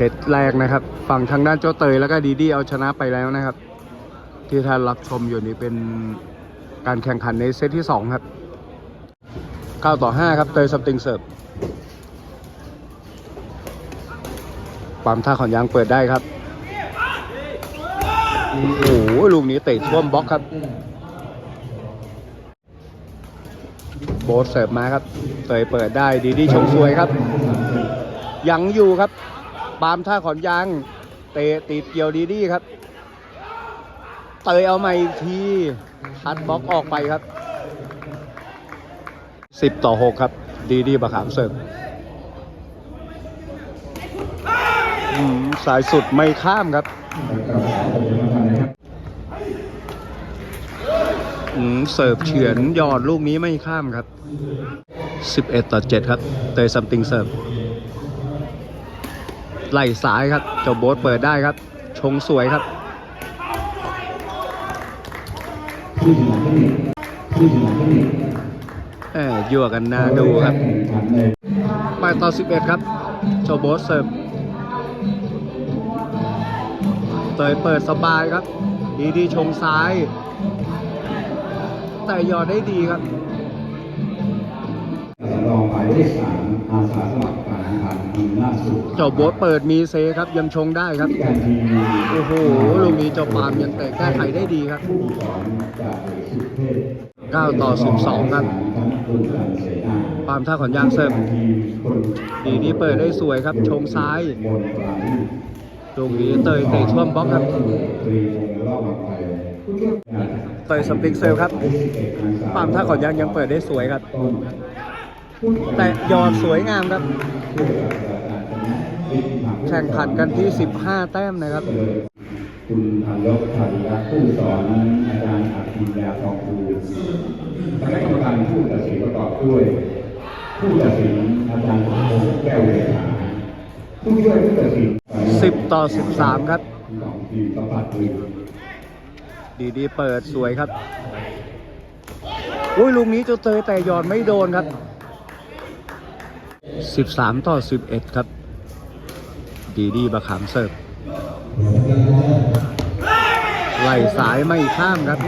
เซตแรกนะครับ ฝั่งทางด้านโจเตยแล้วก็ดีดีเอาชนะไปแล้วนะครับ ที่ท่านรับชมอยู่นี้เป็นการแข่งขันในเซตที่ 2 ครับ 9 ต่อ 5 ครับเตยสติงเสิร์ฟปั๊มท่าขอนยางเปิดได้ครับ โอ้โหลูกนี้เตะท่วมบล็อกครับ โบสเสิร์ฟมาครับ เตยเปิดได้ดีดีชงสวยครับ ยังอยู่ครับ ปามท่าขอนยาง เตะติดเกี่ยวดีดีครับ เตยเอามาอีกทีคัดบล็อกออกไปครับ 10 ต่อ 6 ครับ ดีดีบะขามเสิร์ฟอืมสายสุดไม่ข้ามครับเสิร์ฟเฉือนยอดลูกนี้ไม่ข้ามครับ 11 ต่อ 7 ครับ เตยซัมติงเสิร์ฟ ไหล่ซ้ายครับ เจ้าโบ๊ทเปิดได้ครับ ชงสวยครับแหมยั่วกันนาดูครับ ไปต่อ 11 ครับ เจ้าโบ๊ทเสิร์ฟเตยเปิดสบายครับ ดีดีชงซ้าย แต่ยอดได้ดีครับ เจ้าโบ๊ทเปิดมีเซครับ ยังชงได้ครับการทีวีโอ้โหลูกนี้เจ้าปาล์มยังแต่แก้ไขได้ดีครับผู้สอนจากเอกสุเทพ9ต่อ 12 ครับคณะคุณการเสนาปาล์มท่าขอนยางเสิร์ฟการทีวีคนดีดีเปิดได้สวยครับ ชงซ้ายมนปราณีลูกนี้เตยเตะช่วงบล็อกครับตรีวงศ์รอบมาไปผู้ช่วยงานเตยสปริงเซลครับ11ปาล์มท่าขอนยางยังเปิดได้สวยครับต้นผู้ช่วยแต่หยอดสวยงามครับ แข่งขันกันที่ 15 แต้มนะครับ คุณพันลบชาริรัตน์ผู้สอนอาจารย์อัจฉริยาทองภูคณะกรรมการผู้ตัดสินประกอบด้วย ผู้ตัดสินอาจารย์สมพงษ์แก้วเลขาผู้ช่วยผู้ตัดสิน10 ต่อ 13 ครับของทีมสัมผัสดีดีเปิดสวยครับอุ้ยลูกนี้เจ้าเตยแต่ยอดไม่โดนครับ 13 ต่อ 11 ครับ ดีดีบะขามเสิร์ฟไหลสายไม่ข้ามครับ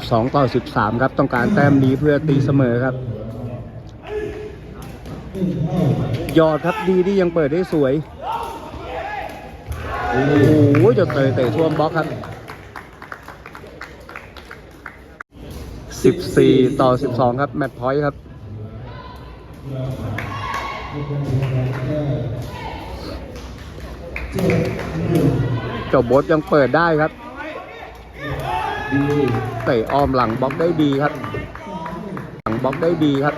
12 ต่อ 13 ครับ ต้องการแต้มนี้เพื่อตีเสมอครับ ยอดครับดีดียังเปิดได้สวย โอ้โหจะเตยเตะท่วมบล็อกครับ 14 ต่อ 12 ครับ แมตช์พอยต์ครับ จ้าโบทยังเปิดได้ครับเตะอ้อมหลังบล็อกได้ดีครับ หลังบล็อกได้ดีครับ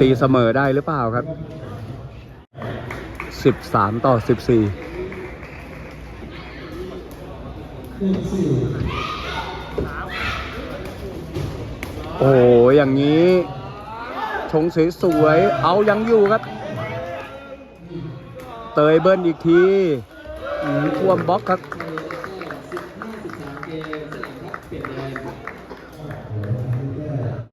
ตีเสมอได้หรือเปล่าครับ 13 ต่อ 14 โอ้โหอย่างนี้ ชงสวยๆเอายังอยู่ครับ เตยเบิ้ลอีกทีท่วมบล็อกครับ